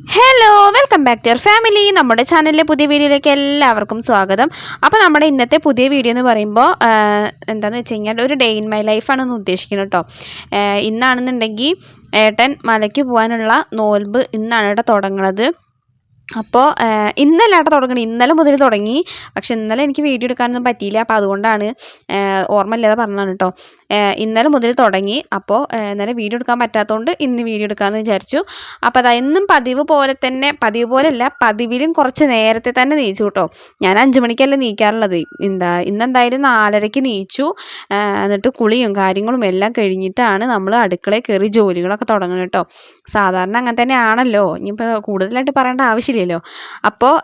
Hello welcome back to your family നമ്മുടെ ചാനലിലെ പുതിയ വീഡിയോയിലേക്ക് എല്ലാവർക്കും സ്വാഗതം. അപ്പോൾ നമ്മുടെ ഇന്നത്തെ പുതിയ വീഡിയോ എന്ന് പറയുമ്പോൾ എന്താണെന്ന് വെച്ച് കഴിഞ്ഞാൽ ഒരു ഡേ ഇൻ മൈ ലൈഫാണ് ഒന്ന് ഉദ്ദേശിക്കുന്നത് കേട്ടോ ഇന്നാണെന്നുണ്ടെങ്കിൽ ഏട്ടൻ മലയ്ക്ക് പോകാനുള്ള നോൽബ് ഇന്നാണ് കേട്ടോ തുടങ്ങുന്നത് അപ്പോൾ ഇന്നലെ ആട്ടോ തുടങ്ങണേ. ഇന്നലെ മുതൽ തുടങ്ങി. പക്ഷെ ഇന്നലെ എനിക്ക് വീഡിയോ എടുക്കാനൊന്നും പറ്റിയില്ല. അപ്പോൾ അതുകൊണ്ടാണ് ഓർമ്മയില്ലാതെ പറഞ്ഞതാണ് കേട്ടോ ഇന്നലെ മുതൽ തുടങ്ങി. അപ്പോൾ ഇന്നലെ വീഡിയോ എടുക്കാൻ പറ്റാത്തതുകൊണ്ട് ഇന്ന് വീഡിയോ എടുക്കാമെന്ന് വിചാരിച്ചു. അപ്പോൾ അതാ എന്നും പതിവ് പോലെ തന്നെ പതിവ് പോലെയല്ല പതിവിലും കുറച്ച് നേരത്തെ തന്നെ നീച്ചു കേട്ടോ ഞാൻ അഞ്ച് മണിക്കല്ല നീക്കാറുള്ളത്. എന്താ ഇന്നെന്തായാലും നാലരയ്ക്ക് നീച്ചു. എന്നിട്ട് കുളിയും കാര്യങ്ങളും എല്ലാം കഴിഞ്ഞിട്ടാണ് നമ്മൾ അടുക്കളയിൽ കയറി ജോലികളൊക്കെ തുടങ്ങുന്നത് കേട്ടോ സാധാരണ അങ്ങനെ തന്നെയാണല്ലോ. ഇനിയിപ്പോൾ കൂടുതലായിട്ട് പറയേണ്ട ആവശ്യമില്ലല്ലോ അപ്പോൾ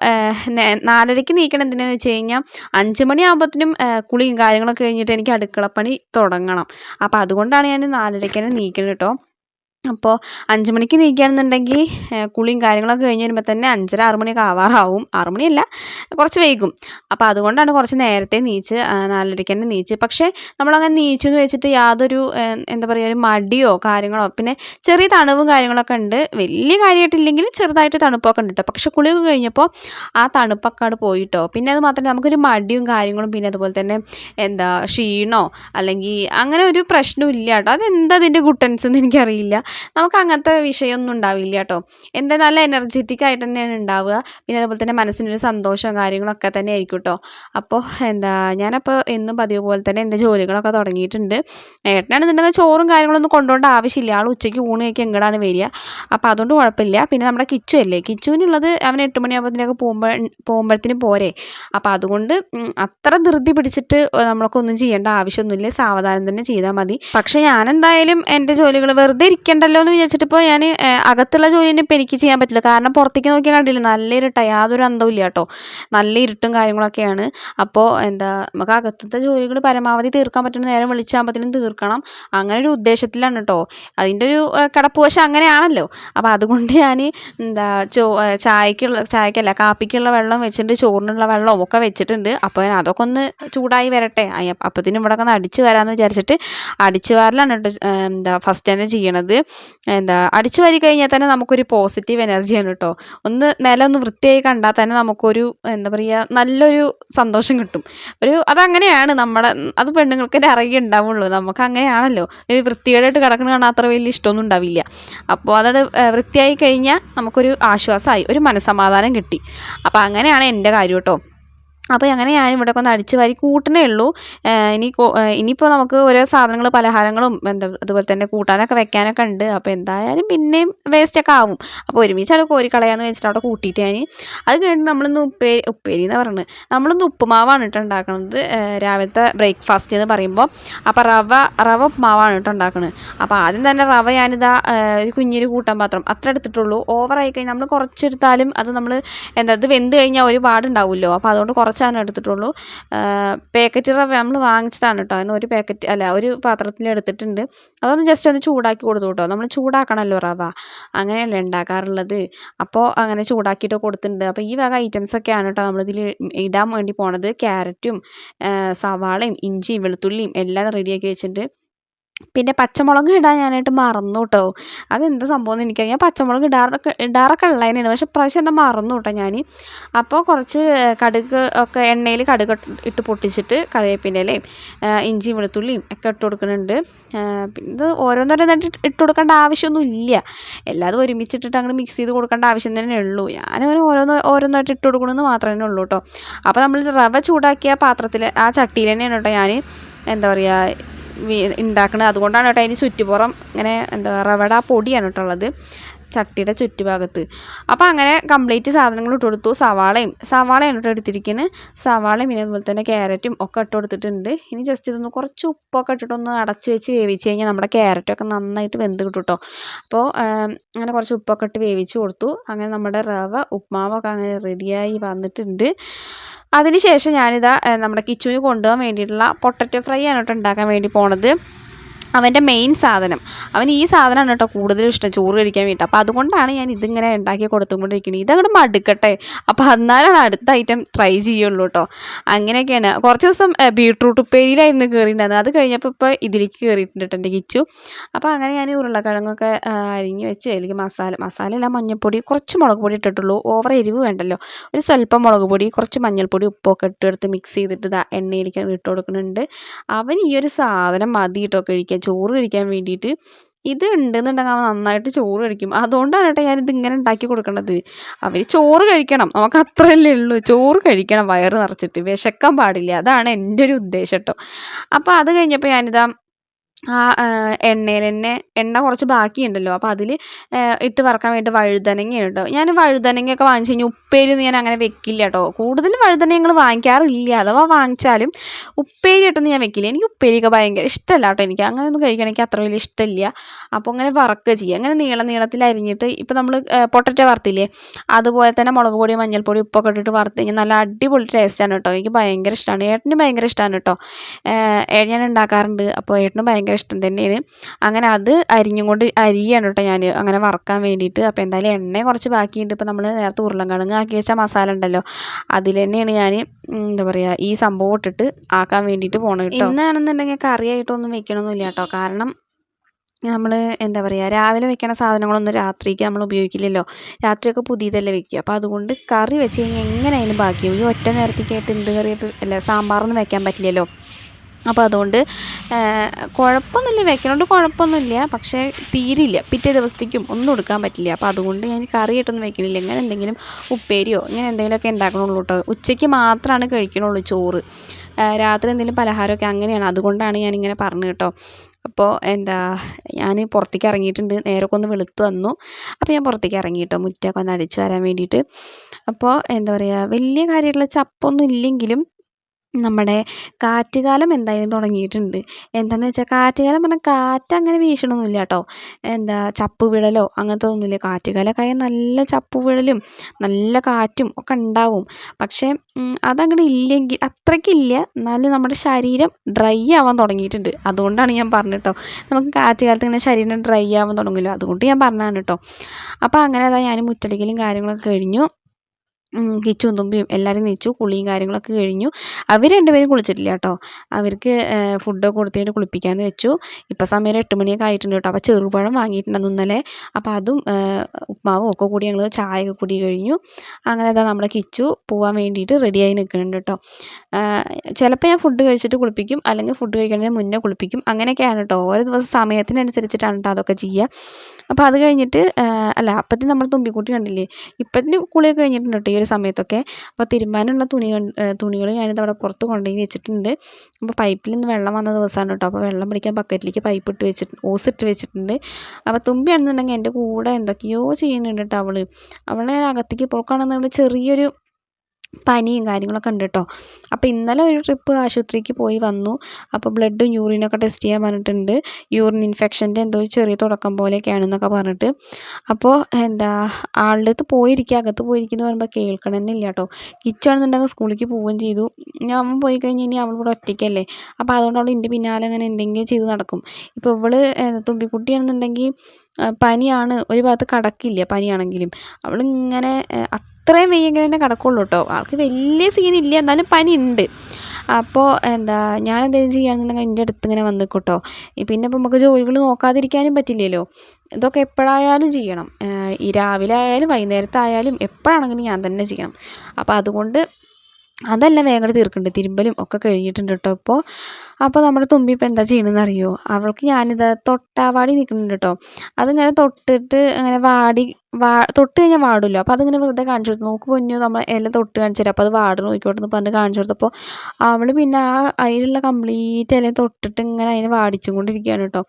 നാലരയ്ക്ക് നീക്കണം എന്തിനാന്ന് വെച്ച് കഴിഞ്ഞാൽ അഞ്ച് മണിയാകുമ്പോഴത്തേനും കുളിയും കാര്യങ്ങളൊക്കെ കഴിഞ്ഞിട്ട് എനിക്ക് അടുക്കളപ്പണി തുടങ്ങണം. അപ്പോൾ അതുകൊണ്ടാണ് ഞാൻ നാലരയ്ക്ക് തന്നെ നീക്കുന്നത് കേട്ടോ അപ്പോൾ അഞ്ച് മണിക്ക് നീക്കുകയാണെന്നുണ്ടെങ്കിൽ കുളിയും കാര്യങ്ങളൊക്കെ കഴിഞ്ഞ് വരുമ്പോൾ തന്നെ അഞ്ചര ആറ് മണിയൊക്കെ ആവാറാവും. ആറ് മണിയല്ല കുറച്ച് വൈകും. അപ്പോൾ അതുകൊണ്ടാണ് കുറച്ച് നേരത്തെ നീച്ച് നാലരയ്ക്ക് തന്നെ നീച്ച്. പക്ഷേ നമ്മളങ്ങനെ നീച്ചു എന്ന് വെച്ചിട്ട് യാതൊരു എന്താ പറയുക ഒരു മടിയോ കാര്യങ്ങളോ പിന്നെ ചെറിയ തണുവും കാര്യങ്ങളൊക്കെ ഉണ്ട്. വലിയ കാര്യമായിട്ടില്ലെങ്കിലും ചെറുതായിട്ട് തണുപ്പൊക്കെ ഉണ്ട് കേട്ടോ പക്ഷേ കുളിയൊക്കെ കഴിഞ്ഞപ്പോൾ ആ തണുപ്പൊക്കെ അവിടെ പോയിട്ടോ പിന്നെ അത് മാത്രമല്ല നമുക്കൊരു മടിയും കാര്യങ്ങളും പിന്നെ അതുപോലെ തന്നെ എന്താ ക്ഷീണോ അല്ലെങ്കിൽ അങ്ങനെ ഒരു പ്രശ്നവും ഇല്ല കേട്ടോ അതെന്താ അതിന്റെ ഗുട്ടൻസ് എന്ന് എനിക്കറിയില്ല. നമുക്ക് അങ്ങനത്തെ വിഷയമൊന്നും ഉണ്ടാവില്ല കേട്ടോ. എന്താ നല്ല എനർജറ്റിക് ആയിട്ട് തന്നെയാണ് ഉണ്ടാവുക. പിന്നെ അതുപോലെ തന്നെ മനസ്സിനൊരു സന്തോഷവും കാര്യങ്ങളൊക്കെ തന്നെ ആയിരിക്കും കേട്ടോ. അപ്പോൾ എന്താ ഞാനപ്പോൾ എന്നും പതിവ് പോലെ തന്നെ എന്റെ ജോലികളൊക്കെ തുടങ്ങിയിട്ടുണ്ട്. ഏട്ടനാണെന്നുണ്ടെങ്കിൽ ചോറും കാര്യങ്ങളൊന്നും കൊണ്ടുപോകേണ്ട ആവശ്യമില്ല. ആൾ ഉച്ചയ്ക്ക് ഊണ് കഴിക്കാൻ എങ്ങടാണ് വരിക? അപ്പോൾ അതുകൊണ്ട് കുഴപ്പമില്ല. പിന്നെ നമ്മുടെ കിച്ചു അല്ലേ? കിച്ചുവിനുള്ളത് അവൻ എട്ട് മണിയാകുമ്പോഴത്തേനൊക്കെ പോകുമ്പോൾ പോകുമ്പോഴത്തേനും പോരെ. അപ്പോൾ അതുകൊണ്ട് അത്ര ധൃതി പിടിച്ചിട്ട് നമ്മളൊക്കെ ഒന്നും ചെയ്യേണ്ട ആവശ്യമൊന്നുമില്ല. സാവധാനം തന്നെ ചെയ്താൽ മതി. പക്ഷേ ഞാൻ എന്തായാലും എന്റെ ജോലികൾ വെറുതെ ഇരിക്കണ്ടല്ലോ എന്ന് വിചാരിച്ചിട്ടിപ്പോൾ ഞാൻ അകത്തുള്ള ജോലി തന്നെ ഇപ്പോൾ എനിക്ക് ചെയ്യാൻ പറ്റില്ല. കാരണം പുറത്തേക്ക് നോക്കിയാൽ കണ്ടില്ല നല്ല ഇരുട്ട. യാതൊരു അന്തവും ഇല്ല കേട്ടോ. നല്ല ഇരുട്ടും കാര്യങ്ങളൊക്കെയാണ്. അപ്പോൾ എന്താ നമുക്ക് അകത്തത്തെ ജോലികൾ പരമാവധി തീർക്കാൻ പറ്റുന്ന നേരം വിളിച്ചാകുമ്പോഴത്തേനും തീർക്കണം. അങ്ങനെ ഒരു ഉദ്ദേശത്തിലാണ് കേട്ടോ. അതിന്റെ ഒരു കിടപ്പുവശം അങ്ങനെയാണല്ലോ. അപ്പോൾ അതുകൊണ്ട് ഞാൻ എന്താ ചോ ചായക്കുള്ള ചായക്കല്ല കാപ്പിക്കുള്ള വെള്ളം വെച്ചിട്ടുണ്ട് ചോറിനുള്ള വെള്ളവും ഒക്കെ വെച്ചിട്ടുണ്ട്. അപ്പോൾ ഞാൻ അതൊക്കെ ഒന്ന് ചൂടായി വരട്ടെ. അപ്പോഴത്തേനും ഇവിടെ ഒക്കെ ഒന്ന് അടിച്ചു വരാമെന്ന് വിചാരിച്ചിട്ട് അടിച്ചു വാരലാണ് കേട്ടോ എന്താ ഫസ്റ്റ് തന്നെ ചെയ്യണത്. എന്താ അടിച്ചു വരി കഴിഞ്ഞാൽ തന്നെ നമുക്കൊരു പോസിറ്റീവ് എനർജിയാണ് കേട്ടോ ഒന്ന് നില ഒന്ന് വൃത്തിയായി കണ്ടാൽ തന്നെ നമുക്കൊരു എന്താ പറയുക നല്ലൊരു സന്തോഷം കിട്ടും. ഒരു അതങ്ങനെയാണ് നമ്മുടെ അത് പെണ്ണുങ്ങൾക്ക് അറിയുക ഉണ്ടാവുള്ളൂ. നമുക്ക് അങ്ങനെയാണല്ലോ. ഒരു വൃത്തികേടായിട്ട് കിടക്കുന്ന കാണാൻ അത്ര വലിയ ഇഷ്ടമൊന്നും ഉണ്ടാവില്ല. അപ്പോൾ അതോട് വൃത്തിയായി കഴിഞ്ഞാൽ നമുക്കൊരു ആശ്വാസമായി ഒരു മനസ്സമാധാനം കിട്ടി. അപ്പോൾ അങ്ങനെയാണ് എന്റെ കാര്യം കേട്ടോ അപ്പോൾ അങ്ങനെ ഞാൻ ഇവിടെ ഒന്ന് അടിച്ച് വാരി കൂട്ടണേ ഉള്ളൂ. ഇനി ഇനിയിപ്പോൾ നമുക്ക് ഓരോ സാധനങ്ങൾ പലഹാരങ്ങളും എന്താ അതുപോലെ തന്നെ കൂട്ടാനൊക്കെ വെക്കാനൊക്കെ ഉണ്ട്. അപ്പോൾ എന്തായാലും പിന്നെയും വേസ്റ്റൊക്കെ ആവും. അപ്പോൾ ഒരുമിച്ച് അവിടെ കോരിക്കളയാന്ന് വെച്ചിട്ട് അവിടെ കൂട്ടിയിട്ട് ഞാൻ അത് കഴിഞ്ഞിട്ട് നമ്മളിന്ന് ഉപ്പേരി ഉപ്പേരി എന്ന് പറഞ്ഞത് നമ്മളിന്ന് ഉപ്പുമാവാണ് കേട്ടോ ഉണ്ടാക്കുന്നത് രാവിലത്തെ ബ്രേക്ക്ഫാസ്റ്റ് എന്ന് പറയുമ്പോൾ അപ്പോൾ റവ റവ ഉപ്പുമാവാണ് കേട്ടോ ഉണ്ടാക്കുന്നത് അപ്പോൾ ആദ്യം തന്നെ റവ ഞാനിതാ ഒരു കുഞ്ഞൊരു കൂട്ടാൻ പാത്രം അത്ര എടുത്തിട്ടുള്ളൂ. ഓവറായി കഴിഞ്ഞാൽ നമ്മൾ കുറച്ചെടുത്താലും അത് നമ്മൾ എന്താ ഇത് വെന്ത് കഴിഞ്ഞാൽ ഒരുപാട് ഉണ്ടാവുമല്ലോ അപ്പോൾ അതുകൊണ്ട് കുറച്ചാണ് എടുത്തിട്ടുള്ളൂ. പാക്കറ്റ് റവ നമ്മൾ വാങ്ങിച്ചതാണ് കേട്ടോ അതിന് ഒരു പാക്കറ്റ് അല്ല ഒരു പാത്രത്തിൽ എടുത്തിട്ടുണ്ട്. അതൊന്ന് ജസ്റ്റ് ഒന്ന് ചൂടാക്കി കൊടുത്തു കേട്ടോ നമ്മൾ ചൂടാക്കണമല്ലോ റവ. അങ്ങനെയല്ലേ ഉണ്ടാക്കാറുള്ളത് അപ്പോൾ അങ്ങനെ ചൂടാക്കിയിട്ട് കൊടുത്തിട്ടുണ്ട്. അപ്പോൾ ഈ വക ഐറ്റംസ് ഒക്കെയാണ് കേട്ടോ നമ്മളിതിൽ ഇടാൻ വേണ്ടി പോണത്. ക്യാരറ്റും സവാളയും ഇഞ്ചിയും വെളുത്തുള്ളിയും എല്ലാം റെഡിയാക്കി വെച്ചിട്ടുണ്ട്. പിന്നെ പച്ചമുളക് ഇടാൻ ഞാനായിട്ട് മറന്നു കേട്ടോ അതെന്ത് സംഭവം എന്ന് എനിക്കറിയാം പച്ചമുളക് ഇടാറൊക്കെ ഇടാറൊക്കെ ഉള്ളതിനാണ്. പക്ഷെ പ്രാവശ്യം എന്താ മറന്നു കേട്ടോ ഞാൻ അപ്പോൾ കുറച്ച് കടുക് ഒക്കെ എണ്ണയിൽ കടുക് ഇട്ട് പൊട്ടിച്ചിട്ട് കറിവേപ്പിന്റെ ഇലയും ഇഞ്ചിയും വെളുത്തുള്ളിയും ഒക്കെ ഇട്ട് കൊടുക്കുന്നുണ്ട് പിന്നെ ഇത് ഓരോന്നോരോന്നായിട്ട് ഇട്ട് ഇട്ട് കൊടുക്കേണ്ട ആവശ്യമൊന്നും ഇല്ല. എല്ലാതും ഒരുമിച്ചിട്ടിട്ട് അങ്ങനെ മിക്സ് ചെയ്ത് കൊടുക്കേണ്ട ആവശ്യം തന്നെ ഉള്ളൂ. ഞാനങ്ങനെ ഓരോന്ന് ഓരോന്നായിട്ട് ഇട്ട് കൊടുക്കണമെന്ന് മാത്രമേ ഉള്ളൂ കേട്ടോ അപ്പോൾ നമ്മൾ റവ ചൂടാക്കിയ പാത്രത്തിൽ ആ ചട്ടിയിൽ തന്നെയാണ് കേട്ടോ ഞാൻ എന്താ പറയുക ഉണ്ടാക്കുന്നത് അതുകൊണ്ടാണ് കേട്ടോ അതിന് ചുറ്റുപുറം ഇങ്ങനെ എന്താ റവട പൊടിയാണ് കേട്ടോ ഉള്ളത്. ചട്ടിയുടെ ചുറ്റുഭാഗത്ത്. അപ്പോൾ അങ്ങനെ കംപ്ലീറ്റ് സാധനങ്ങൾ ഇട്ട് കൊടുത്തു. സവാളയും സവാളയാണ് കേട്ടോ എടുത്തിരിക്കുന്നത് സവാളയും പിന്നെ അതുപോലെ തന്നെ ക്യാരറ്റും ഒക്കെ ഇട്ട് കൊടുത്തിട്ടുണ്ട്. ഇനി ജസ്റ്റ് ഇതൊന്ന് കുറച്ച് ഉപ്പൊക്കെ ഇട്ടിട്ടൊന്ന് അടച്ച് വെച്ച് വേവിച്ച് കഴിഞ്ഞാൽ നമ്മുടെ ക്യാരറ്റൊക്കെ നന്നായിട്ട് വെന്ത് കിട്ടും കേട്ടോ. അപ്പോൾ അങ്ങനെ കുറച്ച് ഉപ്പൊക്കെ ഇട്ട് വേവിച്ച് കൊടുത്തു. അങ്ങനെ നമ്മുടെ റവ ഉപ്മാവൊക്കെ അങ്ങനെ റെഡിയായി വന്നിട്ടുണ്ട്. അതിനുശേഷം ഞാനിതാ നമ്മുടെ കിച്ചുവിന് കൊണ്ടുപോകാൻ വേണ്ടിയിട്ടുള്ള പൊട്ടറ്റോ ഫ്രൈ ആണ് കേട്ടോ ഉണ്ടാക്കാൻ വേണ്ടി പോണത്. അവന്റെ മെയിൻ സാധനം. അവൻ ഈ സാധനമാണ് കേട്ടോ കൂടുതലും ഇഷ്ടം ചോറ് കഴിക്കാൻ വേണ്ടിയിട്ട്. അപ്പോൾ അതുകൊണ്ടാണ് ഞാൻ ഇതിങ്ങനെ ഉണ്ടാക്കി കൊടുത്തുകൊണ്ടിരിക്കുന്നത് ഇതങ്ങോട്ട് മടുക്കട്ടെ. അപ്പോൾ എന്നാലാണ് അടുത്ത ഐറ്റം ട്രൈ ചെയ്യുള്ളൂ കേട്ടോ. അങ്ങനെയൊക്കെയാണ്. കുറച്ച് ദിവസം ബീട്രൂട്ട് ഉപ്പേരിയിലായിരുന്നു കയറിയിട്ടുണ്ടായിരുന്നത് അത് കഴിഞ്ഞപ്പോൾ ഇപ്പോൾ ഇതിലേക്ക് കയറിയിട്ടുണ്ട് എന്റെ കിച്ചു. അപ്പോൾ അങ്ങനെ ഞാൻ ഉരുളക്കിഴങ്ങൊക്കെ അരിഞ്ഞ് വെച്ച് അതിലേക്ക് മസാല മസാല എല്ലാം മഞ്ഞൾപ്പൊടി കുറച്ച് മുളക് പൊടി ഇട്ടിട്ടുള്ളൂ. ഓവർ എരിവ് വേണ്ടല്ലോ. ഒരു സ്വല്പം മുളക് പൊടി കുറച്ച് മഞ്ഞൾപ്പൊടി ഉപ്പൊക്കെ ഇട്ടെടുത്ത് മിക്സ് ചെയ്തിട്ട് എണ്ണയിലേക്ക് ഇട്ട് കൊടുക്കുന്നുണ്ട്. അവൻ ഈ ഒരു സാധനം മതി കേട്ടോ കഴിക്കാൻ. ചോറ് കഴിക്കാൻ വേണ്ടിയിട്ട്. ഇത് ഉണ്ടെന്നുണ്ടെങ്കിൽ അവൻ നന്നായിട്ട് ചോറ് കഴിക്കും. അതുകൊണ്ടാണ് കേട്ടോ ഞാനിത് ഇങ്ങനെ ഉണ്ടാക്കി കൊടുക്കണത്. അവർ ചോറ് കഴിക്കണം. നമുക്ക് അത്രയല്ലേ ഉള്ളൂ. ചോറ് കഴിക്കണം. വയറ് നിറച്ചിട്ട്. വിശക്കാൻ പാടില്ല. അതാണ് എന്റെ ഒരു ഉദ്ദേശം കേട്ടോ. അപ്പോൾ അത് കഴിഞ്ഞപ്പോൾ ഞാനിതാ ആ എണ്ണയിൽ തന്നെ എണ്ണ കുറച്ച് ബാക്കിയുണ്ടല്ലോ. അപ്പോൾ അതിൽ ഇട്ട് വറക്കാൻ വേണ്ടി വഴുതനങ്ങ കേട്ടോ ഞാൻ വഴുതനങ്ങയൊക്കെ വാങ്ങിച്ച് കഴിഞ്ഞാൽ ഉപ്പേരിയൊന്നും ഞാൻ അങ്ങനെ വെക്കില്ല കേട്ടോ കൂടുതൽ വഴുതന ഞങ്ങൾ വാങ്ങിക്കാറില്ല. അഥവാ വാങ്ങിച്ചാലും ഉപ്പേരി ഇട്ടൊന്നും ഞാൻ വെക്കില്ല. എനിക്ക് ഉപ്പേരിയൊക്കെ ഭയങ്കര ഇഷ്ടമല്ല കേട്ടോ എനിക്ക് അങ്ങനെയൊന്നും കഴിക്കാൻ എനിക്ക് അത്ര വലിയ ഇഷ്ടമില്ല അപ്പോൾ അങ്ങനെ വറക്കുക ചെയ്യുക അങ്ങനെ നീളം നീളത്തിൽ അരിഞ്ഞിട്ട് ഇപ്പോൾ നമ്മൾ പൊട്ടറ്റ വറുത്തില്ലേ? അതുപോലെ തന്നെ മുളക് പൊടി മഞ്ഞൾപ്പൊടി ഉപ്പൊക്കെ ഇട്ടിട്ട് വറുത്ത് കഴിഞ്ഞാൽ നല്ല അടിപൊളി ടേസ്റ്റാണ് കേട്ടോ എനിക്ക് ഭയങ്കര ഇഷ്ടമാണ് ഏട്ടന് ഭയങ്കര ഇഷ്ടമാണ് കേട്ടോ ഞാൻ ഉണ്ടാക്കാറുണ്ട്. അപ്പോൾ ഏട്ടന് ഭയങ്കര ഇഷ്ടം തന്നെയാണ്. അങ്ങനെ അത് അരിഞ്ഞും കൊണ്ട് അരിയാണ് കേട്ടോ ഞാൻ അങ്ങനെ വറക്കാൻ വേണ്ടിയിട്ട്. അപ്പോൾ എന്തായാലും എണ്ണ കുറച്ച് ബാക്കിയുണ്ട്. ഇപ്പോൾ നമ്മൾ നേരത്തെ ഉരുളൻകിഴങ്ങ് ആക്കി വെച്ച മസാല ഉണ്ടല്ലോ അതിൽ തന്നെയാണ് ഞാൻ എന്താ പറയുക ഈ സംഭവം ഇട്ടിട്ട് ആക്കാൻ വേണ്ടിയിട്ട് പോകണം കേട്ടോ. ഇന്നാണെന്നുണ്ടെങ്കിൽ കറിയായിട്ടൊന്നും വെക്കണമൊന്നുമില്ല കേട്ടോ. കാരണം നമ്മൾ എന്താ പറയുക രാവിലെ വെക്കണ സാധനങ്ങളൊന്നും രാത്രിക്ക് നമ്മൾ ഉപയോഗിക്കില്ലല്ലോ. രാത്രിയൊക്കെ പുതിയതല്ലേ വെക്കുക. അപ്പോൾ അതുകൊണ്ട് കറി വെച്ച് കഴിഞ്ഞാൽ എങ്ങനെയായാലും ബാക്കിയാവും. ഈ ഒറ്റ നേരത്തേക്കായിട്ട് എന്ത് കറി അല്ല സാമ്പാറൊന്നും വെക്കാൻ പറ്റില്ലല്ലോ. അപ്പോൾ അതുകൊണ്ട് കുഴപ്പമൊന്നുമില്ല വെക്കണോണ്ട് കുഴപ്പമൊന്നുമില്ല പക്ഷേ തീരില്ല. പിറ്റേ ദിവസത്തേക്കും ഒന്നും എടുക്കാൻ പറ്റില്ല. അപ്പോൾ അതുകൊണ്ട് ഞാൻ കറിയായിട്ടൊന്നും വെക്കണില്ല. ഇങ്ങനെ എന്തെങ്കിലും ഉപ്പേരിയോ ഇങ്ങനെ എന്തെങ്കിലുമൊക്കെ ഉണ്ടാക്കണുള്ളൂ കേട്ടോ. ഉച്ചയ്ക്ക് മാത്രമാണ് കഴിക്കണുള്ളൂ ചോറ്. രാത്രി എന്തെങ്കിലും പലഹാരമൊക്കെ അങ്ങനെയാണ്. അതുകൊണ്ടാണ് ഞാനിങ്ങനെ പറഞ്ഞു കേട്ടോ. അപ്പോൾ എന്താ ഞാൻ പുറത്തേക്ക് ഇറങ്ങിയിട്ടുണ്ട്. നേരൊക്കെ ഒന്ന് വെളുത്ത് വന്നു. അപ്പോൾ ഞാൻ പുറത്തേക്ക് ഇറങ്ങി കേട്ടോ. മുറ്റമൊക്കെ ഒന്ന് അടിച്ച് വരാൻ വേണ്ടിയിട്ട്. അപ്പോൾ എന്താ പറയുക വലിയ കാര്യമായിട്ടുള്ള ചപ്പൊന്നും ഇല്ലെങ്കിലും നമ്മുടെ കാറ്റുകാലം എന്തായാലും തുടങ്ങിയിട്ടുണ്ട്. എന്താണെന്ന് വെച്ചാൽ കാറ്റുകാലം പറഞ്ഞാൽ കാറ്റ് അങ്ങനെ വീശണമൊന്നുമില്ല കേട്ടോ എന്താ ചപ്പ് വിടലോ അങ്ങനത്തെ ഒന്നുമില്ല. കാറ്റുകാലമൊക്കെ ആയാൽ നല്ല ചപ്പ് വിടലും നല്ല കാറ്റും ഒക്കെ ഉണ്ടാവും. പക്ഷേ അതങ്ങനെ ഇല്ലെങ്കിൽ അത്രയ്ക്കില്ല എന്നാലും നമ്മുടെ ശരീരം ഡ്രൈ ആവാൻ തുടങ്ങിയിട്ടുണ്ട്. അതുകൊണ്ടാണ് ഞാൻ പറഞ്ഞത് കേട്ടോ നമുക്ക് കാറ്റ് കാലത്ത് ഇങ്ങനെ ശരീരം ഡ്രൈ ആവാൻ തുടങ്ങില്ല അതുകൊണ്ട് ഞാൻ പറഞ്ഞതാണ് കേട്ടോ അപ്പോൾ അങ്ങനെ അതാ ഞാൻ മുറ്റടിക്കലും കാര്യങ്ങളൊക്കെ കഴിഞ്ഞു. കിച്ചും തുമ്പിയും എല്ലാവരും നീച്ചു കുളിയും കാര്യങ്ങളൊക്കെ കഴിഞ്ഞു. അവർ രണ്ടുപേരും കുളിച്ചിട്ടില്ല കേട്ടോ. അവർക്ക് ഫുഡൊക്കെ കൊടുത്തിട്ട് കുളിപ്പിക്കാമെന്ന് വെച്ചു. ഇപ്പം സമയം എട്ട് മണിയൊക്കെ ആയിട്ടുണ്ട് കേട്ടോ. അപ്പോൾ ചെറുപഴം വാങ്ങിയിട്ടുണ്ടെന്ന് ഇന്നലെ. അപ്പോൾ അതും ഉപ്മാവും ഒക്കെ കൂടി ഞങ്ങൾ ചായ ഒക്കെ കുടി കഴിഞ്ഞു. അങ്ങനെ അതാ നമ്മുടെ കിച്ചു പോകാൻ വേണ്ടിയിട്ട് റെഡിയായി നിൽക്കുന്നുണ്ട് കേട്ടോ. ചിലപ്പോൾ ഞാൻ ഫുഡ് കഴിച്ചിട്ട് കുളിപ്പിക്കും. അല്ലെങ്കിൽ ഫുഡ് കഴിക്കുന്നതിന് മുന്നേ കുളിപ്പിക്കും. അങ്ങനെയൊക്കെയാണ് കേട്ടോ. ഓരോ ദിവസം സമയത്തിനനുസരിച്ചിട്ടാണ് കേട്ടോ അതൊക്കെ ചെയ്യുക അപ്പോൾ അത് കഴിഞ്ഞിട്ട് അല്ല അപ്പത്തിന് നമ്മൾ തുമ്പിക്കുട്ടി കണ്ടില്ലേ? ഇപ്പത്തിന് കുളിയൊക്കെ കഴിഞ്ഞിട്ടുണ്ട് കേട്ടോ. ഒരു സമയത്തൊക്കെ അപ്പോൾ തിരുമ്പാനുള്ള തുണി തുണികൾ ഞാനിത് അവിടെ പുറത്ത് കൊണ്ടുപോയി വെച്ചിട്ടുണ്ട്. അപ്പോൾ പൈപ്പിൽ നിന്ന് വെള്ളം വന്ന ദിവസമാണ് കേട്ടോ അപ്പോൾ വെള്ളം പിടിക്കാൻ ബക്കറ്റിലേക്ക് പൈപ്പ് ഇട്ട് വെച്ചിട്ട് ഓസ് ഇട്ട് വെച്ചിട്ടുണ്ട്. അപ്പോൾ തുമ്പിയാണെന്നുണ്ടെങ്കിൽ എന്റെ കൂടെ എന്തൊക്കെയോ ചെയ്യുന്നുണ്ട് കേട്ടോ അവൾ അവളെ അകത്തേക്ക് പോക്കാണെന്നുള്ള ചെറിയൊരു പനിയും കാര്യങ്ങളൊക്കെ ഉണ്ട് കേട്ടോ അപ്പോൾ ഇന്നലെ ഒരു ട്രിപ്പ് ആശുപത്രിക്ക് പോയി വന്നു. അപ്പോൾ ബ്ലഡും യൂറിനൊക്കെ ടെസ്റ്റ് ചെയ്യാൻ പറഞ്ഞിട്ടുണ്ട്. യൂറിൻ ഇൻഫെക്ഷന്റെ എന്തോ ചെറിയ തുടക്കം പോലെയൊക്കെയാണെന്നൊക്കെ പറഞ്ഞിട്ട്. അപ്പോൾ എന്താ ആളുടെ അടുത്ത് പോയിരിക്കുക അകത്ത് പോയിരിക്കുന്നു പറയുമ്പോൾ കേൾക്കണം തന്നെ ഇല്ല കേട്ടോ കിച്ചാണെന്നുണ്ടെങ്കിൽ സ്കൂളിലേക്ക് പോവുകയും ചെയ്തു. ഞാൻ അവൻ പോയി കഴിഞ്ഞ് ഇനി അവൾ ഇവിടെ ഒറ്റയ്ക്കല്ലേ. അപ്പോൾ അതുകൊണ്ട് അവൾ എന്റെ പിന്നാലെ അങ്ങനെ എന്തെങ്കിലും ചെയ്ത് നടക്കും. ഇപ്പോൾ ഇവൾ തുമ്പിക്കുട്ടിയാണെന്നുണ്ടെങ്കിൽ പനിയാണ്. ഒരു ഭാഗത്ത് കടക്കില്ല പനിയാണെങ്കിലും. അവളിങ്ങനെ അത്രയും വെയ്യെങ്കിലും തന്നെ കിടക്കുള്ളൂ കേട്ടോ ആൾക്ക് വലിയ സീനില്ല എന്നാലും പനി ഉണ്ട് അപ്പോൾ എന്താ ഞാൻ എന്തെങ്കിലും ചെയ്യുകയാണെന്നുണ്ടെങ്കിൽ എന്റെ അടുത്ത് ഇങ്ങനെ വന്നു കേട്ടോ പിന്നെ ഇപ്പം നമുക്ക് ജോലികൾ നോക്കാതിരിക്കാനും പറ്റില്ലല്ലോ. ഇതൊക്കെ എപ്പോഴായാലും ചെയ്യണം. ഈ രാവിലെ ആയാലും വൈകുന്നേരത്തായാലും എപ്പോഴാണെങ്കിലും ഞാൻ തന്നെ ചെയ്യണം. അപ്പോൾ അതുകൊണ്ട് അതെല്ലാം വേഗം തീർക്കുന്നുണ്ട് തിരുമ്പലും ഒക്കെ കഴിഞ്ഞിട്ടുണ്ട് കേട്ടോ ഇപ്പോൾ അപ്പോൾ നമ്മുടെ തുമ്പി ഇപ്പോൾ എന്താ ചെയ്യണമെന്ന് അറിയുമോ അവൾക്ക് ഞാനിത് തൊട്ടാവാടി നിൽക്കുന്നുണ്ട് കേട്ടോ അതിങ്ങനെ തൊട്ടിട്ട് അങ്ങനെ വാടി വാ തൊട്ട് കഴിഞ്ഞാൽ വാടില്ല അപ്പോൾ അതിങ്ങനെ വെറുതെ കാണിച്ചു കൊടുത്തു. നോക്ക് പൊന്നു നമ്മൾ ഇല തൊട്ട് കാണിച്ചു തരാം. അപ്പോൾ അത് വാടണം നോക്കിക്കോട്ടെ എന്ന് പറഞ്ഞ് കാണിച്ചു കൊടുത്തപ്പോൾ അവൾ പിന്നെ ആ അതിലുള്ള കംപ്ലീറ്റ് ഇല തൊട്ടിട്ട് ഇങ്ങനെ അതിനെ വാടിച്ചും കൊണ്ടിരിക്കുകയാണ് കേട്ടോ.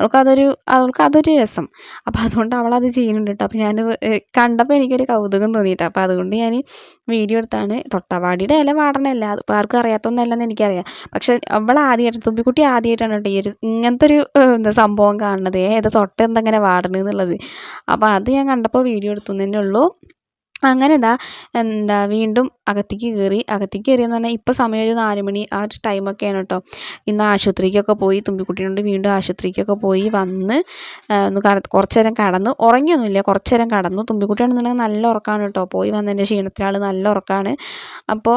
അവൾക്കതൊരു അവൾക്ക് അതൊരു രസം. അപ്പോൾ അതുകൊണ്ട് അവളത് ചെയ്യുന്നുണ്ട് കേട്ടോ. അപ്പോൾ ഞാൻ കണ്ടപ്പോൾ എനിക്കൊരു കൗതുകം തോന്നിയിട്ട്. അപ്പോൾ അതുകൊണ്ട് ഞാൻ വീഡിയോ എടുത്താണ്. തൊട്ടവാടിയുടെ ഇല വാടണമല്ല അതിപ്പോൾ ആർക്കും അറിയാത്തൊന്നല്ലെന്ന് എനിക്കറിയാം. പക്ഷെ അവൾ ആദ്യമായിട്ട് തുമ്പിക്കുട്ടി ആദ്യമായിട്ടാണ് കേട്ടോ ഈ ഒരു ഇങ്ങനത്തെ ഒരു എന്താ സംഭവം കാണുന്നത്. ഏത് തൊട്ട് എന്തെങ്ങനെ വാടണമെന്നുള്ളത് അപ്പോൾ അത് ഞാൻ കണ്ടപ്പോൾ വീഡിയോ എടുത്തു എന്നേ ഉള്ളൂ. അങ്ങനെ ഇതാ എന്താ വീണ്ടും അകത്തേക്ക് കയറി അകത്തേക്ക് കയറിയെന്ന് പറഞ്ഞാൽ ഇപ്പോൾ സമയം ഒരു നാല് മണി ആ ഒരു ടൈമൊക്കെയാണ് കേട്ടോ ഇന്ന് ആശുപത്രിക്കൊക്കെ പോയി തുമ്പിക്കുട്ടീനോട് വീണ്ടും ആശുപത്രിക്കൊക്കെ പോയി വന്ന് ഒന്ന് കട കുറച്ച് നേരം കടന്ന് ഉറങ്ങിയൊന്നുമില്ല കുറച്ച് നേരം കടന്നു. തുമ്പിക്കുട്ടിയാണെന്നുണ്ടെങ്കിൽ നല്ല ഉറക്കമാണ് കേട്ടോ പോയി വന്നതിന്റെ ക്ഷീണത്തിലാൾ നല്ല ഉറക്കമാണ് അപ്പോൾ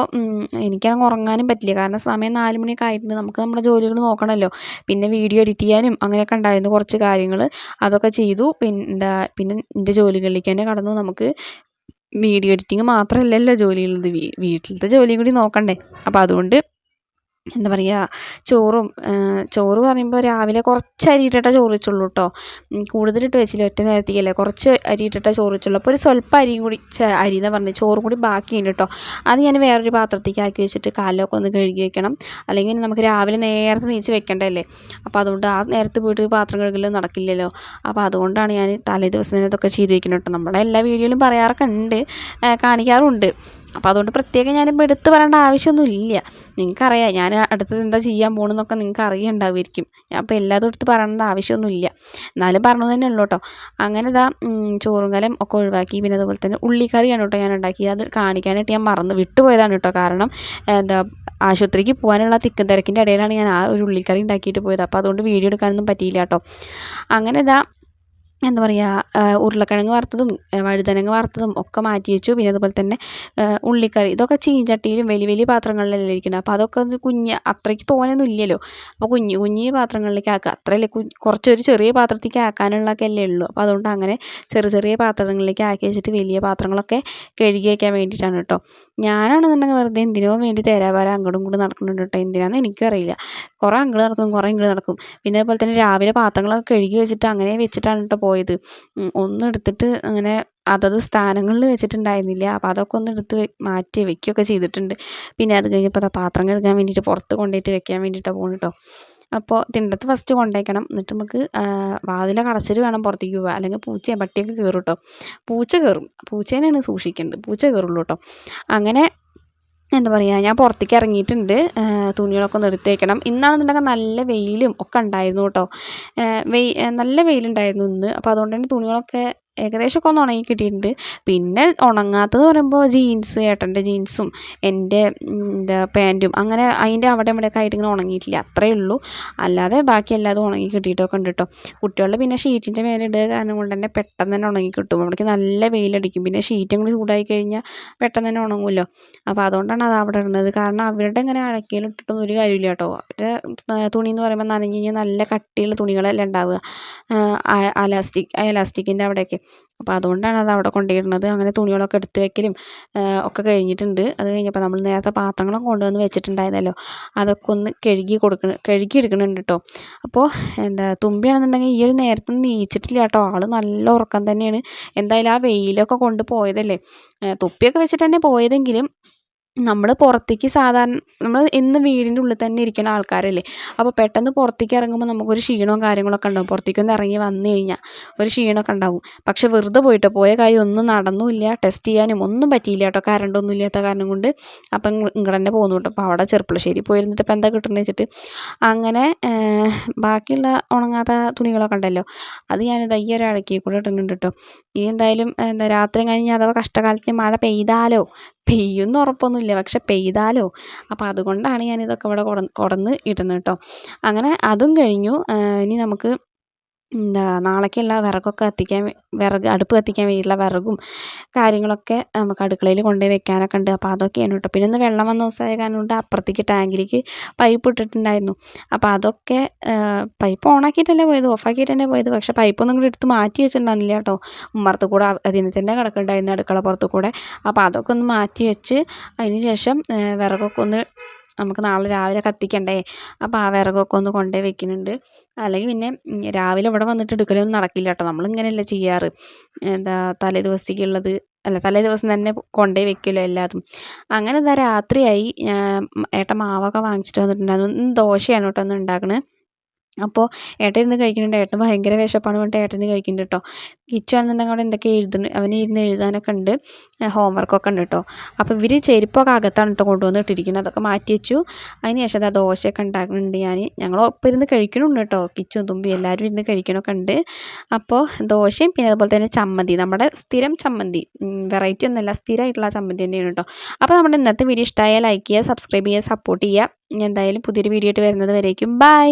എനിക്കങ്ങ് ഉറങ്ങാനും പറ്റില്ല. കാരണം സമയം നാല് മണിയൊക്കെ ആയിട്ടുണ്ട്. നമുക്ക് നമ്മുടെ ജോലികൾ നോക്കണമല്ലോ പിന്നെ വീഡിയോ എഡിറ്റ് ചെയ്യാനും അങ്ങനെയൊക്കെ ഉണ്ടായിരുന്നു കുറച്ച് കാര്യങ്ങൾ അതൊക്കെ ചെയ്തു. പിന്നെ പിന്നെ എന്റെ ജോലികളിലേക്ക് തന്നെ കടന്നു. നമുക്ക് വീഡിയോ എഡിറ്റിംഗ് മാത്രമല്ലല്ലോ ജോലിയുള്ളത് വീട്ടിലത്തെ ജോലിയും കൂടി നോക്കണ്ടേ. അപ്പോൾ അതുകൊണ്ട് എന്താ പറയുക ചോറും ചോറ് പറയുമ്പോൾ രാവിലെ കുറച്ച് അരി ഇട്ടിട്ടേ ചോറ് വെച്ചുള്ളൂ കേട്ടോ കൂടുതലിട്ട് വെച്ചില്ല ഒറ്റ നേരത്തേക്കല്ലേ. കുറച്ച് അരി ഇട്ടിട്ടേ ചോറ് വെച്ചുള്ളൂ അപ്പോൾ ഒരു സ്വല്പം അരിയും കൂടി അരി എന്ന് പറഞ്ഞത് ചോറും കൂടി ബാക്കിയുണ്ട് കേട്ടോ അത് ഞാൻ വേറൊരു പാത്രത്തേക്ക് ആക്കി വെച്ചിട്ട് കാലമൊക്കെ ഒന്ന് കഴുകി വെക്കണം. അല്ലെങ്കിൽ നമുക്ക് രാവിലെ നേരത്തെ നീച്ച് വെക്കേണ്ടതല്ലേ അപ്പോൾ അതുകൊണ്ട് ആ നേരത്ത് പോയിട്ട് പാത്രം കഴുകലും നടക്കില്ലല്ലോ. അപ്പോൾ അതുകൊണ്ടാണ് ഞാൻ തലേ ദിവസം തന്നെ ഇതൊക്കെ ചെയ്ത് വെക്കുന്നത് കേട്ടോ നമ്മുടെ എല്ലാ വീഡിയോയിലും പറയാറൊക്കെ ഉണ്ട്. കാണിക്കാറുണ്ട് അപ്പോൾ അതുകൊണ്ട് പ്രത്യേകം ഞാനിപ്പോൾ എടുത്ത് പറയേണ്ട ആവശ്യമൊന്നുമില്ല. നിങ്ങൾക്കറിയാം ഞാൻ അടുത്തത് എന്താ ചെയ്യാൻ പോകണമെന്നൊക്കെ നിങ്ങൾക്ക് അറിയണ്ടാവുമായിരിക്കും ഞാൻ അപ്പോൾ എല്ലാതും എടുത്ത് പറയേണ്ട ആവശ്യമൊന്നുമില്ല. എന്നാലും പറഞ്ഞു തന്നെ ഉള്ളൂ കേട്ടോ. അങ്ങനെ ഇതാ ചോറും കലം ഒക്കെ ഒഴിവാക്കി. പിന്നെ അതുപോലെ തന്നെ ഉള്ളിക്കറിയാണ് കേട്ടോ ഞാൻ ഉണ്ടാക്കിയത്. അത് കാണിക്കാനായിട്ട് ഞാൻ മറന്ന് വിട്ടുപോയതാണ് കേട്ടോ. കാരണം എന്താ ആശുപത്രിക്ക് പോകാനുള്ള തിക്കും തിരക്കിന്റെ ഇടയിലാണ് ഞാൻ ആ ഒരു ഉള്ളിക്കറി ഉണ്ടാക്കിയിട്ട് പോയത്. അപ്പോൾ അതുകൊണ്ട് വീഡിയോ എടുക്കാനൊന്നും പറ്റിയില്ല കേട്ടോ. അങ്ങനെ ഇതാ എന്താ പറയുക ഉരുളക്കിഴങ്ങ് വറുത്തതും വഴുതനങ്ങ വറുത്തതും ഒക്കെ മാറ്റി വെച്ചു. പിന്നെ അതുപോലെ തന്നെ ഉള്ളിക്കറി. ഇതൊക്കെ ചീനച്ചട്ടിയിലും വലിയ വലിയ പാത്രങ്ങളിലല്ലേ ഇരിക്കുന്നത് അപ്പോൾ അതൊക്കെ ഒന്ന് കുഞ്ഞ് അത്രയ്ക്ക് തോനെയൊന്നും ഇല്ലല്ലോ. അപ്പോൾ കുഞ്ഞ് കുഞ്ഞ് പാത്രങ്ങളിലേക്ക് ആക്കുക അത്രയല്ലേ കുറച്ചൊരു ചെറിയ പാത്രത്തേക്ക് ആക്കാനുള്ളതൊക്കെ അല്ലേ ഉള്ളൂ. അപ്പോൾ അതുകൊണ്ട് അങ്ങനെ ചെറിയ ചെറിയ പാത്രങ്ങളിലേക്ക് ആക്കി വെച്ചിട്ട് വലിയ പാത്രങ്ങളൊക്കെ കഴുകി വയ്ക്കാൻ വേണ്ടിയിട്ടാണ് കേട്ടോ. ഞാനാണെന്നുണ്ടെങ്കിൽ വെറുതെ എന്തിനോ വേണ്ടി തേരാപാര അങ്ങോട്ടും ഇങ്ങോട്ടും നടക്കുന്നുണ്ട് കേട്ടോ. എന്തിനാണെന്ന് എനിക്കും അറിയില്ല. കുറേ അങ്ങോട്ട് നടക്കും കുറേ ഇങ്ങോട്ട് നടക്കും. പിന്നെ അതുപോലെ തന്നെ രാവിലെ പാത്രങ്ങളൊക്കെ കഴുകി വെച്ചിട്ട് അങ്ങനെ വെച്ചിട്ടാണ് കേട്ടോ പോയത്. ഒന്നും എടുത്തിട്ട് അങ്ങനെ അതത് സ്ഥാനങ്ങളിൽ വെച്ചിട്ടുണ്ടായിരുന്നില്ല. അപ്പോൾ അതൊക്കെ ഒന്ന് എടുത്ത് മാറ്റി വെക്കുകയൊക്കെ ചെയ്തിട്ടുണ്ട്. പിന്നെ അത് കഴിഞ്ഞപ്പോൾ പാത്രം കഴുകാൻ വേണ്ടിയിട്ട് പുറത്ത് കൊണ്ടുപോയിട്ട് വെക്കാൻ വേണ്ടിയിട്ടാണ് പോകുന്നത് കേട്ടോ അപ്പോൾ തിണ്ടത്ത് ഫസ്റ്റ് കൊണ്ടുവയ്ക്കണം എന്നിട്ട് നമുക്ക് വാതിലൊക്കെ അടച്ചിട്ട് വേണം പുറത്തേക്ക് പോവുക അല്ലെങ്കിൽ പൂച്ചയും പട്ടിയൊക്കെ കയറും കേട്ടോ പൂച്ച കയറും പൂച്ചേനെയാണ് സൂക്ഷിക്കേണ്ടത്. പൂച്ച കയറുള്ളൂ കേട്ടോ അങ്ങനെ എന്താ പറയുക ഞാൻ പുറത്തേക്ക് ഇറങ്ങിയിട്ടുണ്ട്. തുണികളൊക്കെ ഒന്ന് എടുത്ത് ഇന്നാണെന്നുണ്ടെങ്കിൽ നല്ല വെയിലും ഒക്കെ ഉണ്ടായിരുന്നു കേട്ടോ. വെയിൽ നല്ല വെയിലുണ്ടായിരുന്നു ഇന്ന്. അപ്പോൾ അതുകൊണ്ട് തന്നെ തുണികളൊക്കെ ഏകദേശമൊക്കെ ഒന്ന് ഉണങ്ങി കിട്ടിയിട്ടുണ്ട്. പിന്നെ ഉണങ്ങാത്തത് പറയുമ്പോൾ ജീൻസ് ഏട്ടന്റെ ജീൻസും എന്റെ എന്താ പാന്റും അങ്ങനെ അതിന്റെ അവിടെ ഇവിടെയൊക്കെ ആയിട്ട് ഇങ്ങനെ ഉണങ്ങിയിട്ടില്ല. അത്രയേ ഉള്ളൂ. അല്ലാതെ ബാക്കി എല്ലാതും ഉണങ്ങി കിട്ടിയിട്ടൊക്കെ ഉണ്ട് കേട്ടോ കുട്ടികളുടെ പിന്നെ ഷീറ്റിന്റെ മേലെ ഇടുക കാരണം കൊണ്ട് തന്നെ പെട്ടെന്ന് തന്നെ ഉണങ്ങി കിട്ടും. അവിടേക്ക് നല്ല വെയിലടിക്കും. പിന്നെ ഷീറ്റും കൂടി ചൂടായി കഴിഞ്ഞാൽ പെട്ടെന്ന് തന്നെ ഉണങ്ങുമല്ലോ അപ്പോൾ അതുകൊണ്ടാണ് അത് അവിടെ ഇടുന്നത്. കാരണം അവരുടെ ഇങ്ങനെ അഴക്കയിലിട്ടിട്ടൊന്നും ഒരു കാര്യമില്ല കേട്ടോ അവരുടെ തുണി എന്ന് പറയുമ്പോൾ നനഞ്ഞ് കഴിഞ്ഞാൽ നല്ല കട്ടിയുള്ള തുണികളല്ല ഉണ്ടാവുക. അലാസ്റ്റിക് അലാസ്റ്റിക്കിന്റെ അവിടെയൊക്കെ. അപ്പോൾ അതുകൊണ്ടാണ് അത് അവിടെ കൊണ്ടുപോയിടുന്നത് അങ്ങനെ തുണികളൊക്കെ എടുത്ത് വെക്കലും ഒക്കെ കഴിഞ്ഞിട്ടുണ്ട്. അത് കഴിഞ്ഞപ്പോൾ നമ്മൾ നേരത്തെ പാത്രങ്ങളൊക്കെ കൊണ്ടുവന്ന് വെച്ചിട്ടുണ്ടായിരുന്നല്ലോ. അതൊക്കെ ഒന്ന് കഴുകി കൊടുക്കണം കഴുകി എടുക്കുന്നുണ്ട് കേട്ടോ അപ്പോൾ എന്താ തുമ്പിയാണെന്നുണ്ടെങ്കിൽ ഈ ഒരു നേരത്തൊന്നും നീച്ചിട്ടില്ല കേട്ടോ ആൾ നല്ല ഉറക്കം തന്നെയാണ്. എന്തായാലും ആ വെയിലൊക്കെ കൊണ്ട് പോയതല്ലേ? തൊപ്പിയൊക്കെ വെച്ചിട്ട് തന്നെ പോയതെങ്കിലും നമ്മൾ പുറത്തേക്ക് സാധാരണ നമ്മൾ എന്നും വീടിന്റെ ഉള്ളിൽ തന്നെ ഇരിക്കുന്ന ആൾക്കാരല്ലേ? അപ്പോൾ പെട്ടെന്ന് പുറത്തേക്ക് ഇറങ്ങുമ്പോൾ നമുക്കൊരു ക്ഷീണവും കാര്യങ്ങളൊക്കെ ഉണ്ടാവും. പുറത്തേക്കൊന്ന് ഇറങ്ങി വന്നു കഴിഞ്ഞാൽ ഒരു ക്ഷീണമൊക്കെ ഉണ്ടാവും. പക്ഷെ വെറുതെ പോയിട്ട് പോയ കാര്യം ഒന്നും നടന്നുമില്ല ടെസ്റ്റ് ചെയ്യാനും ഒന്നും പറ്റിയില്ല കേട്ടോ. കറണ്ടൊന്നും ഇല്ലാത്ത കാരണം കൊണ്ട് അപ്പം ഇങ്ങോട്ട് തന്നെ പോകുന്നു കേട്ടോ. അപ്പോൾ അവിടെ ചെറുപ്പളശ്ശേരി പോയിരുന്നിട്ട് ഇപ്പം എന്താ കിട്ടുന്നത് വെച്ചിട്ട്. അങ്ങനെ ബാക്കിയുള്ള ഉണങ്ങാത്ത തുണികളൊക്കെ ഉണ്ടല്ലോ. അത് ഞാനിത് ഈ ഒരു അഴക്കി കൂടെ ഇടുന്നുണ്ട് കേട്ടോ. ഇനി എന്തായാലും എന്താ രാത്രി കഴിഞ്ഞ് അഥവാ കഷ്ടകാലത്തിന് മഴ പെയ്താലോ? പെയ്യുമെന്ന് ഉറപ്പൊന്നുമില്ല. പക്ഷെ പെയ്താലോ. അപ്പോൾ അതുകൊണ്ടാണ് ഞാനിതൊക്കെ ഇവിടെ കൊണ്ടുവന്ന് ഇടുന്നത് കേട്ടോ അങ്ങനെ അതും കഴിഞ്ഞു. ഇനി നമുക്ക് എന്താ നാളേക്കുള്ള വിറകൊക്കെ കത്തിക്കാൻ വിറക് അടുപ്പ് കത്തിക്കാൻ വേണ്ടിയിട്ടുള്ള വിറകും കാര്യങ്ങളൊക്കെ നമുക്ക് അടുക്കളയിൽ കൊണ്ടുപോയി വെക്കാനൊക്കെ ഉണ്ട്. അപ്പോൾ അതൊക്കെയാണ് കേട്ടോ. പിന്നെ ഇന്ന് വെള്ളം വന്ന ദിവസമായ കാരണം കൊണ്ട് അപ്പുറത്തേക്ക് ടാങ്കിലേക്ക് പൈപ്പ് ഇട്ടിട്ടുണ്ടായിരുന്നു. അപ്പോൾ അതൊക്കെ പൈപ്പ് ഓണാക്കിയിട്ടല്ലേ പോയത്? ഓഫാക്കിയിട്ട് തന്നെ പോയത്? പക്ഷേ പൈപ്പൊന്നും കൂടി എടുത്ത് മാറ്റി വെച്ചിട്ടുണ്ടായിരുന്നില്ല കേട്ടോ. ഉമ്മറത്ത് കൂടെ അതിന് തന്നെ കിടക്കുന്നുണ്ടായിരുന്നു അടുക്കള പുറത്ത് കൂടെ. അപ്പോൾ അതൊക്കെ ഒന്ന് മാറ്റി വെച്ച് അതിന് ശേഷം വിറകൊക്കെ ഒന്ന് നമുക്ക് നാളെ രാവിലെ കത്തിക്കണ്ടേ? അപ്പോൾ ആ വിറകൊക്കെ ഒന്ന് കൊണ്ടേ വെക്കുന്നുണ്ട്. അല്ലെങ്കിൽ പിന്നെ രാവിലെ ഇവിടെ വന്നിട്ട് എടുക്കലൊന്നും നടക്കില്ല കേട്ടോ. നമ്മളിങ്ങനെയല്ലേ ചെയ്യാറ്. എന്താ തലേ ദിവസത്തേക്കുള്ളത് അല്ല തലേ ദിവസം തന്നെ കൊണ്ടേ വെക്കുമല്ലോ എല്ലാതും. അങ്ങനെ എന്താ രാത്രിയായി. ഏട്ടൻ മാവൊക്കെ വാങ്ങിച്ചിട്ട് വന്നിട്ടുണ്ടായിരുന്നു. ദോശയാണ് കേട്ടോ ഒന്ന് ഉണ്ടാക്കണത് അപ്പോൾ ഏട്ടൻ ഇരുന്ന് കഴിക്കുന്നുണ്ട് ഏട്ടൻ ഭയങ്കര വിശപ്പാണ് പറഞ്ഞിട്ട് ഏട്ടൻ ഇരുന്ന് കഴിക്കുന്നുണ്ട് കേട്ടോ കിച്ചു ആണെന്നുണ്ടെങ്കിൽ അവിടെ എന്തൊക്കെ എഴുതുന്നു. അവന് ഇരുന്ന് എഴുതാനൊക്കെ ഉണ്ട്. ഹോംവർക്കൊക്കെ ഉണ്ട് കേട്ടോ അപ്പോൾ ഇവർ ചെരുപ്പൊക്കെ അകത്താണ് കേട്ടോ കൊണ്ടുവന്ന് ഇട്ടിരിക്കുന്നത് അതൊക്കെ മാറ്റി വെച്ചു. അതിന് ശേഷം അതാ ദോശയൊക്കെ ഉണ്ടാക്കുന്നുണ്ട് ഞാൻ ഞങ്ങൾ ഒപ്പം ഇരുന്ന് കഴിക്കണമുണ്ട് കേട്ടോ കിച്ചും തുമ്പി എല്ലാവരും ഇരുന്ന് കഴിക്കണമൊക്കെ ഉണ്ട്. അപ്പോൾ ദോശയും പിന്നെ അതുപോലെ തന്നെ ചമ്മന്തി. നമ്മുടെ സ്ഥിരം ചമ്മന്തി. വെറൈറ്റി ഒന്നുമല്ല. സ്ഥിരമായിട്ടുള്ള ചമ്മന്തി തന്നെയാണ് കേട്ടോ അപ്പോൾ നമ്മുടെ ഇന്നത്തെ വീഡിയോ ഇഷ്ടമായ ലൈക്ക് ചെയ്യുക സബ്സ്ക്രൈബ് ചെയ്യുക സപ്പോർട്ട് ചെയ്യുക. എന്തായാലും പുതിയൊരു വീഡിയോ ആയിട്ട് വരുന്നത് വരേക്കും. ബൈ